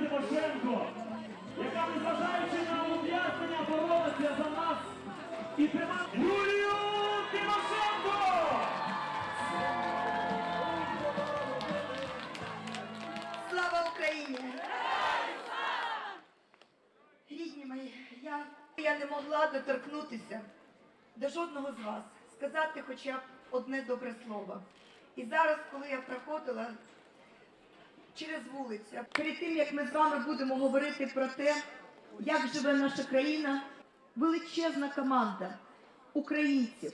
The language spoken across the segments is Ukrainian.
Тимошенко, яка незважаючи на ув'язнення боролася за нас і тримала Юлію Тимошенко! Слава Україні! Рідні мої, я, я не могла доторкнутися до жодного з вас, сказати хоча б одне добре слово. І зараз, коли я проходила через вулицю, перед тим як ми з вами будемо говорити про те, як живе наша країна, величезна команда українців,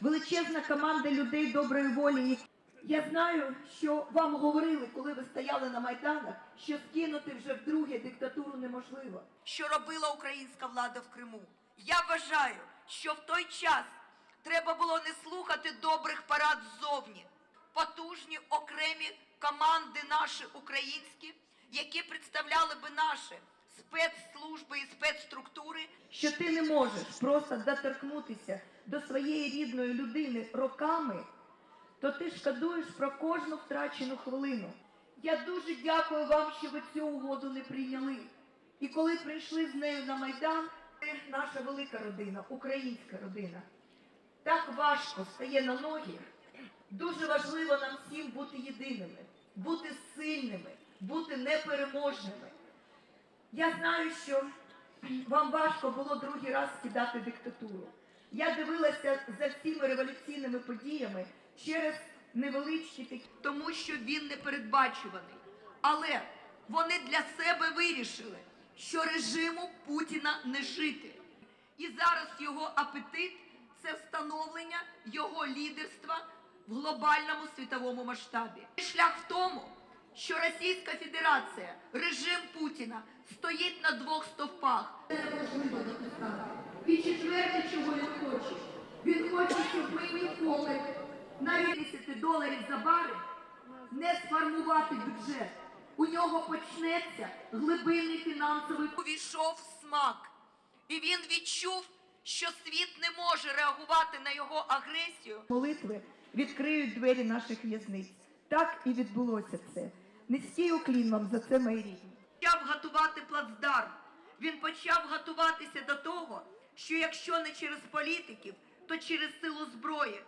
величезна команда людей доброї волі. Я знаю, що вам говорили, коли ви стояли на майданах, що скинути вже вдруге диктатуру неможливо. що робила українська влада в Криму. Я вважаю, що в той час треба було не слухати добрих парад ззовні. Потужні окремі команди наші українські, які представляли би наші спецслужби і спецструктури, що ти не можеш просто доторкнутися до своєї рідної людини роками, то ти шкодуєш про кожну втрачену хвилину. Я дуже дякую вам, що ви цю угоду не прийняли. І коли прийшли з нею на Майдан, наша велика родина, українська родина. Так важко стає на ноги. Дуже важливо нам всім бути єдиними, бути сильними, бути непереможними. Я знаю, що вам важко було другий раз скидати диктатуру. Я дивилася за всіми революційними подіями через невеличкі такі. тому що він непередбачуваний. Але вони для себе вирішили, що режиму Путіна не жити. І зараз його апетит це встановлення його лідерства в глобальному світовому масштабі. Шлях в тому, що Російська Федерація, режим Путіна стоїть на двох стовпах. Це неможливо допускати. І четверте, чого він хоче. Він хоче, щоб ми ніколи навіть 10 доларів за бари не сформувати бюджет. У нього почнеться глибинний фінансовий увійшов смак, і він відчув, що світ не може реагувати на його агресію. молитви відкриють двері наших в'язниць. Так і відбулося це. Низький уклін вам за це, мої рідні. Почав готувати плацдарм. Він почав готуватися до того, що якщо не через політиків, то через силу зброї